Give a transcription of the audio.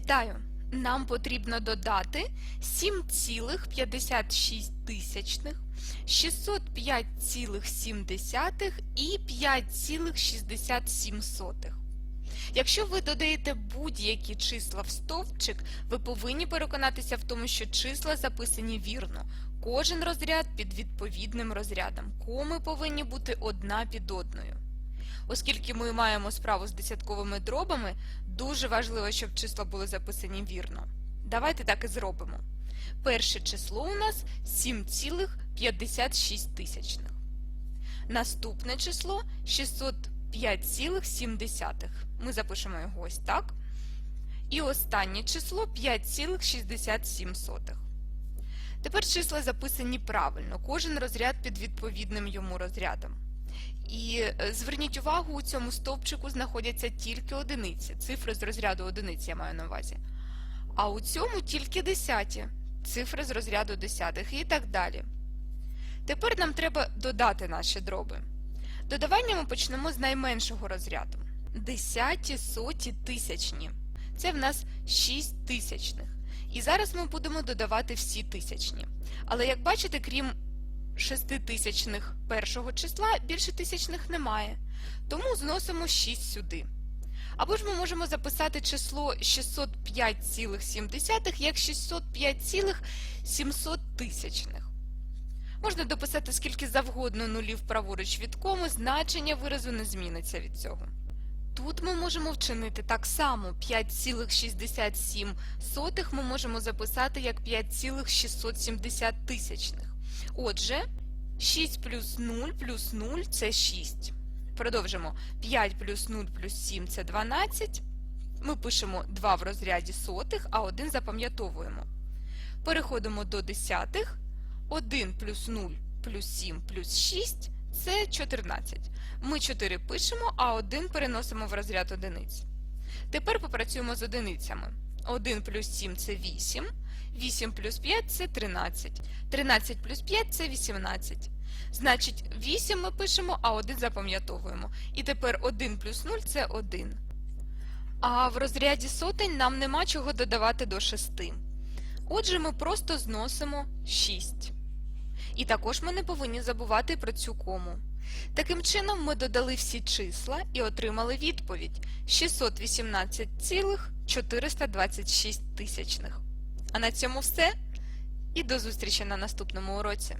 Вітаю! Нам потрібно додати 7,56 605,7 і 5,67. Якщо ви додаєте будь-які числа в стовпчик, ви повинні переконатися в тому, що числа записані вірно. Кожен розряд під відповідним розрядом. Коми повинні бути одна під одною. Оскільки ми маємо справу з десятковими дробами, дуже важливо, щоб числа були записані вірно. Давайте так і зробимо. Перше число у нас 7,56 тисячних. Наступне число 605,7. Ми запишемо його ось так. І останнє число 5,67. Тепер числа записані правильно, кожен розряд під відповідним йому розрядом. І е, зверніть увагу, у цьому стовпчику знаходяться тільки одиниці, цифри з розряду одиниць я маю на увазі. А у цьому тільки десяті, цифри з розряду десятих і так далі. Тепер нам треба додати наші дроби. Додавання ми почнемо з найменшого розряду. Десяті, соті, тисячні. Це в нас 6 тисячних. І зараз ми будемо додавати всі тисячні. Але як бачите, крім шеститисячних першого числа, більше тисячних немає. Тому зносимо 6 сюди. Або ж ми можемо записати число 605,7 як 605,700 тисячних. Можна дописати скільки завгодно нулів праворуч від коми, значення виразу не зміниться від цього. Тут ми можемо вчинити так само 5,67 ми можемо записати як 5,670 тисячних. Отже, 6 плюс 0 плюс 0 це 6. Продовжимо. 5 плюс 0 плюс 7 це 12. Ми пишемо 2 в розряді сотих, а 1 запам'ятовуємо. Переходимо до десятих. 1 плюс 0 плюс 7 плюс 6 це 14. Ми 4 пишемо, а 1 переносимо в розряд одиниць. Тепер попрацюємо з одиницями. 1 плюс 7 це 8, 8 плюс 5 це 13, 13 плюс 5 це 18. Значить, 8 ми пишемо, а 1 запам'ятовуємо. І тепер 1 плюс 0 це 1. А в розряді сотень нам нема чого додавати до 6. Отже, ми просто зносимо 6. І також ми не повинні забувати про цю кому. Таким чином, ми додали всі числа і отримали відповідь 618,426 тисячних. А на цьому все. І до зустрічі на наступному уроці.